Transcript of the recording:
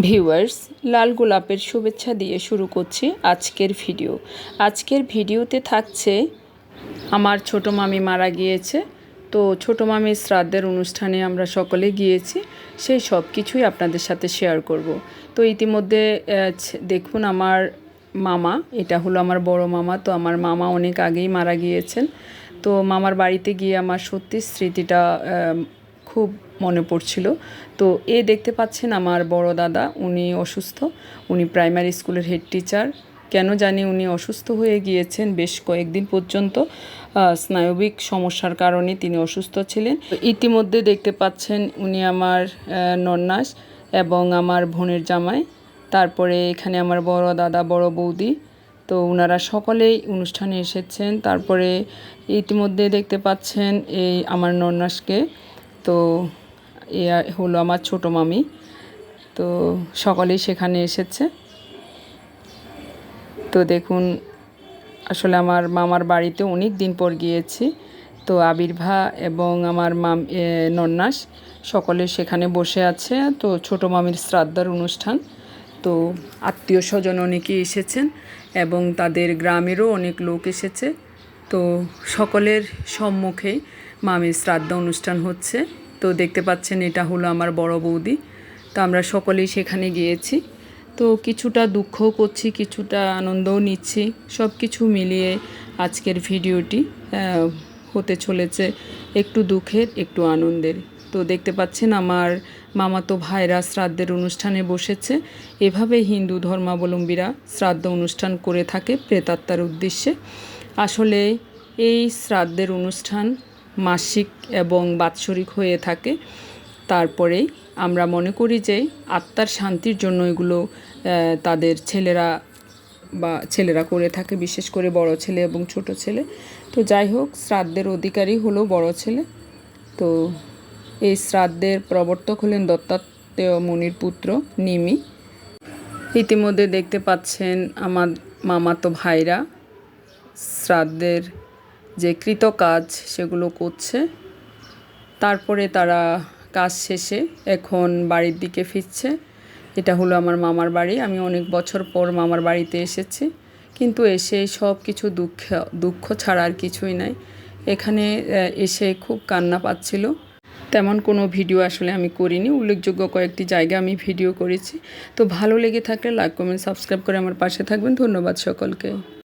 Viewers, লাল গোলাপের শুভেচ্ছা দিয়ে শুরু করছি আজকের ভিডিও। আজকের ভিডিওতে থাকছে, আমার ছোটো মামি মারা গিয়েছে। তো ছোটো মামির শ্রাদ্ধের অনুষ্ঠানে আমরা সকলে গিয়েছি, সেই সব কিছুই আপনাদের সাথে শেয়ার করব। তো ইতিমধ্যে দেখুন আমার মামা, এটা হলো আমার বড় মামা, তো আমার মামা অনেক আগেই মারা গিয়েছেন। তো মামার বাড়িতে গিয়ে আমার সত্যি স্মৃতিটা খুব মনে পড়ছিল। তো এ দেখতে পাচ্ছেন আমার বড় দাদা উনি অসুস্থ। উনি প্রাইমারি স্কুলের হেড টিচার। কেন জানি উনি অসুস্থ হয়ে গিয়েছেন বেশ কয়েকদিন পর্যন্ত। স্নায়বিক সমস্যার কারণে তিনি অসুস্থ ছিলেন। ইতিমধ্যে দেখতে পাচ্ছেন উনি আমার আহ, নন্নাস এবং আমার বোনের জামাই। তারপরে এখানে আমার বড় দাদা বড় বৌদি। তো ওনারা সকলেই অনুষ্ঠানে এসেছেন। তারপরে ইতিমধ্যে দেখতে পাচ্ছেন এই আমার নন্নাসকে। তো এ হলো আমার ছোটো মামি। তো সকলেই সেখানে এসেছে। তো দেখুন আসলে আমার মামার বাড়িতে অনেক দিন পর গিয়েছি। তো আবির্ভা এবং আমার মাম এ, নন্নাস সকলে সেখানে বসে আছে। তো ছোটো মামির শ্রাদ্ধার অনুষ্ঠান। তো আত্মীয় স্বজন অনেকেই এসেছেন এবং তাদের গ্রামেরও অনেক লোক এসেছে। তো সকলের সম্মুখেই মামির শ্রাদ্ধ অনুষ্ঠান হচ্ছে। তো দেখতে পাচ্ছেন এটা হলো আমার বড় বৌদি। তো আমরা সকলেই সেখানে গিয়েছি। তো কিছুটা দুঃখও করছি, কিছুটা আনন্দও নিচ্ছি। সব কিছু মিলিয়ে আজকের ভিডিওটি হতে চলেছে একটু দুঃখের, একটু আনন্দের। তো দেখতে পাচ্ছেন আমার মামাতো ভাইরা শ্রাদ্ধের অনুষ্ঠানে বসেছে। এভাবে হিন্দু ধর্মাবলম্বীরা শ্রাদ্ধ অনুষ্ঠান করে থাকে প্রেতাত্মার উদ্দেশ্যে। আসলে এই শ্রাদ্ধের অনুষ্ঠান মাসিক এবং বাৎসরিক হয়ে থাকে। তারপরেই আমরা মনে করি যে আত্মার শান্তির জন্য এগুলো তাদের ছেলেরা বা ছেলেরা করে থাকে, বিশেষ করে বড় ছেলে এবং ছোট ছেলে। তো যাই হোক, শ্রাদ্ধের অধিকারী হলো বড় ছেলে। তো এই শ্রাদ্ধের প্রবর্তক হলেন দত্তাত্রেয় মুনির পুত্র নিমি। ইতিমধ্যে দেখতে পাচ্ছেন আমার মামাতো ভাইরা শ্রাদ্ধের যে কৃত কাজ সেগুলো করছে। তারপরে তারা কাজ শেষে এখন বাড়ির দিকে ফিরছে। এটা হলো আমার মামার বাড়ি। আমি অনেক বছর পর মামার বাড়িতে এসেছি। কিন্তু এসে সব কিছু দুঃখ দুঃখ ছাড়া আর কিছুই নাই। এখানে এসে খুব কান্না পাচ্ছিল। তেমন কোনো ভিডিও আসলে আমি করিনি। উল্লেখযোগ্য কয়েকটি জায়গা আমি ভিডিও করেছি। তো ভালো লেগে থাকলে লাইক, কমেন্ট, সাবস্ক্রাইব করে আমার পাশে থাকবেন। ধন্যবাদ সকলকে।